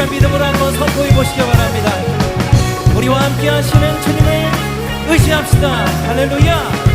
시간 믿음으로 한번 선포해 보시기 바랍니다. 우리와 함께 하시는 주님을 의지합시다. 할렐루야!